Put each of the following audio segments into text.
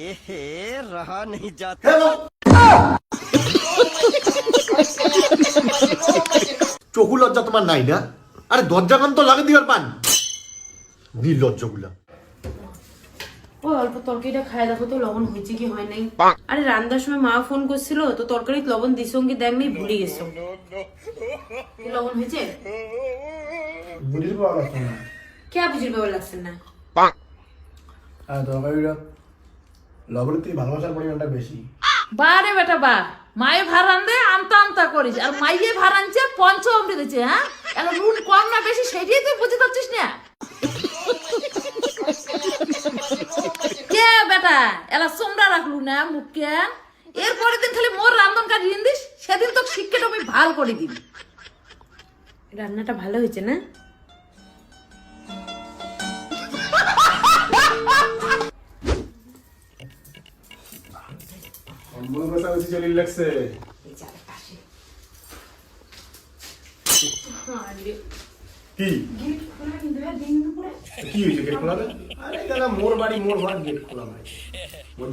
एहे रहा नहीं जाता হ্যালো চকু লজ্জা তোমার নাই না আরে দরজা কান তো লাগে দিবার পান নির্লজ্জগুলা ও অল্প তরকারিটা খাই দেখো তো লবণ হয়েছে কি হয় নাই আরে রান্নার সময় মা ফোন করছিল তো তরকারিতে লবণ দিছ কি দেখ নেই ভুলে গেছো কি লবণ হয়েছে বুঝির পাওয়া লাগছে না কে বুঝির ব্যাপার লাগছে না আর তরকারিটা লবণের থেকে ভালোবাসার পরিমাণটা বেশি। বারে বেটা বা মায়ে ভার আনলে আমতা আমতা করিস। আর মাইয়ে ভার আনছে পঞ্চ অমৃত দিচ্ছে হ্যাঁ? এখন নুন কম না বেশি সেটাই তুই বুঝতে পারছিস না। কে বেটা? এলা সোমরা রাখলু না মুখ কেন? এরপরের দিন খালি মোর রান্ধন কাজ ঋণ দিস সেদিন তো শিক্ষাটা আমি ভালো করে দিবি। রান্নাটা ভালো হয়েছে না?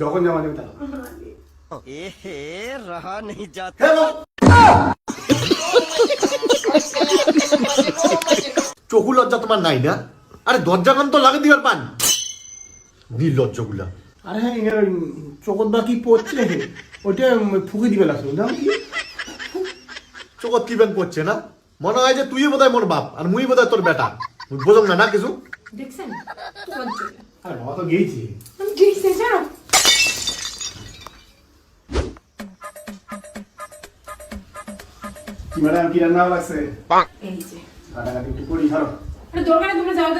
যখন চকু লজ্জা তোমার নাই না? আরে দরজা কান তো লাগে দিবার পান। নির্লজ্জগুলা আরে হ্যাঁ চোখত বাকি পড়ছে। ওইটা ফুকে দিবে লাগছে। বুঝলাম কি? চোখত কি ব্যান করছে না? মনে হয় যে তুই বোধহয় মোর বাপ আর মুই বোধহয় তোর বেটা। মুই না না কিছু? দেখছেন? আরে বাবা তো গেইছি। আমি গেছি জানো কি ম্যাডাম কি রান্না লাগছে? এই যে। কাটাকাটি একটু করি আরে তোমরা যাও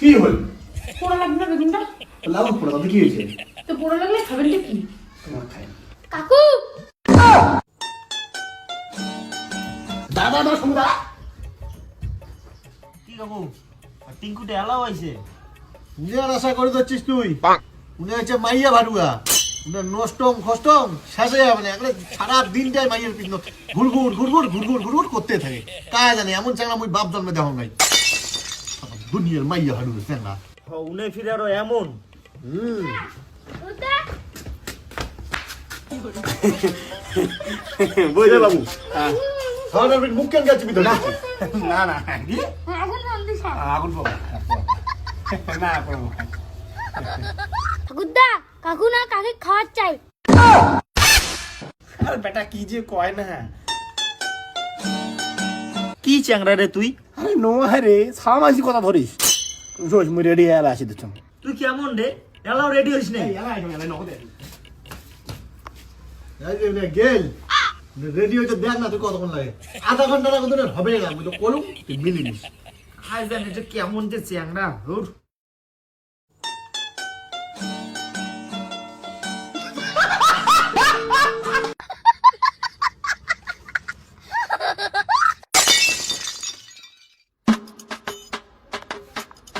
কি হল? পোড়া লাগবে না বেগুনটা? লাভ পড়া তাতে কি হয়েছে? তো পোড়া লাগলে খাবেনটা কি? তোমার খাই। কাকু! দাদা না সমুদা! কি কাকু? টিঙ্কুটে এলাও আইছে নিজের আশা করে ধরছিস তুই। উনি হচ্ছে মাইয়া উনি নষ্টম খষ্টম শেষে মানে একটা সারা দিনটাই মাইয়ের পিছন ঘুরঘুর ঘুরঘুর ঘুরঘুর ঘুরঘুর করতে থাকে। কায় জানে এমন চাংলা মুই বাপ জন্মে দেখো নাই। দুনিয়ার মাইয়া চাংলা উনে ফিরে আরও এমন। হুম। বুঝলে বাবু? আমার মুখ কেন গেছে ভিতরে? না। না কি? আগুন পাবো না পাবো ঠাকুরদা কাকু না কাকে খাওয়ার চাই? আরে বেটা কি যে কয় না? কি চ্যাংরা রে তুই? আরে নো আরে সামাজিক কথা ধরিস। রোজ মুই রেডি আসি তুই কেমন রে? এলাও রেডি হইস নে। গেল। রেডি হইতে দেখ না তুই কতক্ষণ লাগে। আধা ঘণ্টা না কত হবে না আমি তো করুম। তুই মিলি নিস। আজ জানি এটা কেমন যে চ্যাংরা হুর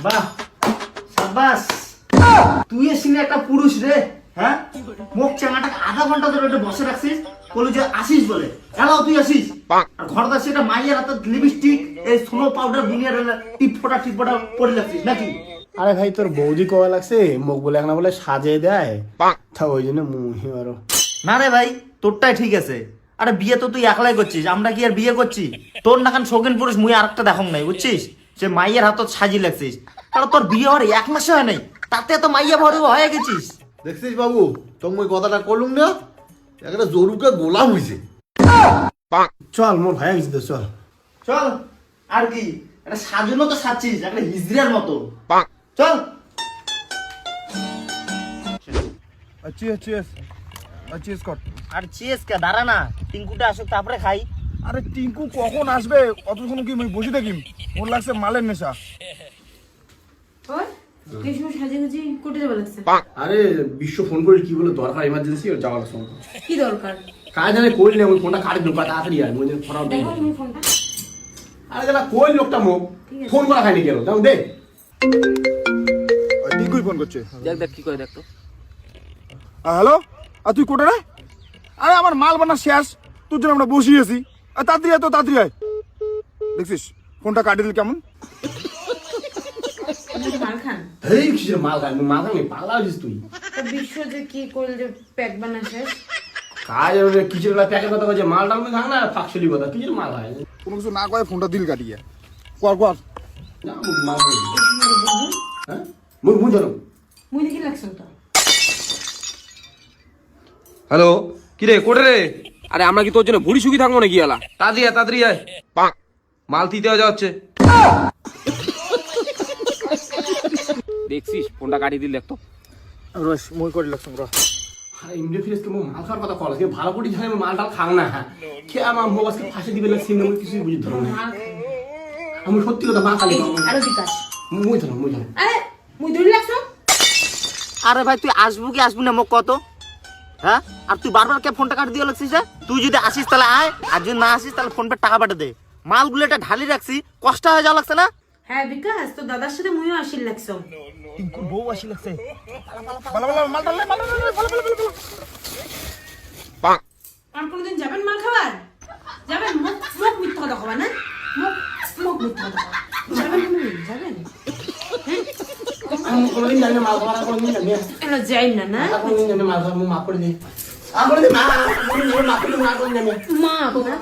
বাহ সাবাস তুই এসিনে একটা পুরুষ রে হ্যাঁ? মুখ চাঙাটাকে আধা ঘণ্টা ধরে ওটা বসে রাখছিস বলে যে আসিস বলে। এলাও তুই আসিস। আর ঘরটা সেটা মাইয়ের হাতে লিপস্টিক এই সোনো পাউডার ভিনিয়ার টিপ ফোটা টিপ ফোটা পরে রাখছিস নাকি? আরে ভাই তোর বৌদি কয়া লাগছে? মুখ বলে বলে সাজে দেয়। তা ওই জন্য মুহি আরও না রে ভাই তোরটাই ঠিক আছে। আরে বিয়ে তো তুই একলাই করছিস আমরা কি আর বিয়ে করছি? তোর নাকান শৌখিন পুরুষ মুই আরেকটা দেখম নাই বুঝছিস? সে মাইয়ের হাতত সাজি লাগছিস আর তোর বিয়ে হওয়ার এক মাসে হয় নাই। তাতে তো মাইয়া ভরে হয়ে গেছিস। দেখছিস বাবু ওই কথাটা করলুম না একটা জরুকে গোলাম হইছে। চল মোর ভাই গেছি তো চল। চল আর কি একটা সাজুনো তো সাজছিস একটা হিজড়ার মতো। চল। চিয়েস চিয়েস চিয়েস কর। আর চিয়েস কে দাঁড়া না টিঙ্কুটা আসুক তারপরে খাই। আরে টিঙ্কু কখন আসবে? অতক্ষণ কি আমি বসে থাকিম? ওর লাগছে মালের নেশা ওই এই সময় সাজে গুজি কোটে যাবে লাগছে আরে বিশ্ব ফোন করে কি বলে দরকার ইমার্জেন্সি ওর যাওয়ার সময়। কি দরকার? কাজ কইল না ওই ফোনটা কাটে তাড়াতাড়ি আয় মনে ফোনটা আরে দাদা কই লোকটা মুখ? ফোন করা খাইনি কেন? দাও দে। ফোন করছে। দেখ দেখ কি করে দেখ তো। হ্যালো? আর তুই কোটা রে? আরে আমার মাল বানা শেষ। তোর জন্য আমরা বসিয়ে আছি আর তাড়াতাড়ি আয় তো তাড়াতাড়ি আয়। দেখছিস ফোনটা কাটি দিল কেমন? তুমি মাল খান। এই কিসের মাল খাই মাল খাই পাগলা হয়েছিস তুই। বিশ্ব যে কি করল যে প্যাক বানা শেষ কাজ কিসের প্যাকের কথা বলছে মাল টাল খান না ফাঁকশলি কথা কিসের মাল খায় কোনো কিছু না কয়ে ফোনটা দিল কাটিয়ে। কর কর। না মাল হ্যাঁ? মুই মুই ধরো। মুই দেখি লাগছেন তো। হ্যালো কি রে কোটে রে? আরে আমরা কি তোর জন্য ভুড়ি সুখী থাকব নাকি এলা তাড়াতাড়ি আয় তাড়াতাড়ি আয়। পাক। মাল দিতে যাওয়া হচ্ছে। দেখছিস? ফোনটা কাটিয়ে দিল দেখতো রস মই করে লাগছম র আরে ফিরেস তো মাল খাওয়ার কথা কল ভালো করে ঝালে মাল টাল না কে আমার মোবাইলকে ফাঁসে দিবে না সিনে মুই কিছুই বুঝি ধরো না। আমি সত্যি কথা মা খালি আরও বিকাশ মুই ধরো মুই ধরো আরে মুই ধরে লাগছো আরে ভাই তুই আসব কি আসবি না মোক কত? হ্যাঁ? আর তুই বারবার কে ফোনটা কাটি দিয়ে লাগছিস যে? তুই যদি আসিস তাহলে আয় আর যদি না আসিস তাহলে ফোন পে টাকা পাঠা দে। মালগুলো এটা ঢালি রাখছি কষ্ট হয়ে যাওয়া লাগছে না? হ্যাঁ বিকাশ তো দাদার সাথে মুইও আসিল লাগছো। বউ আসি লাগছে। আর কোনদিন যাবেন মাল খাবার? যাবেন? মুখ মুখ মিথ্যা কথা কবা না? মুখ মুখ মিথ্যা কথা যাবেন যাবেন? আমি কোনোদিন জানি মাল খাওয়ার কোনোদিন জানি না। যাই না না? কোনোদিন জানি মাল খাওয়ার মুই করে দিই। আর করে মা করে না কোনোদিন জানি মা আপনার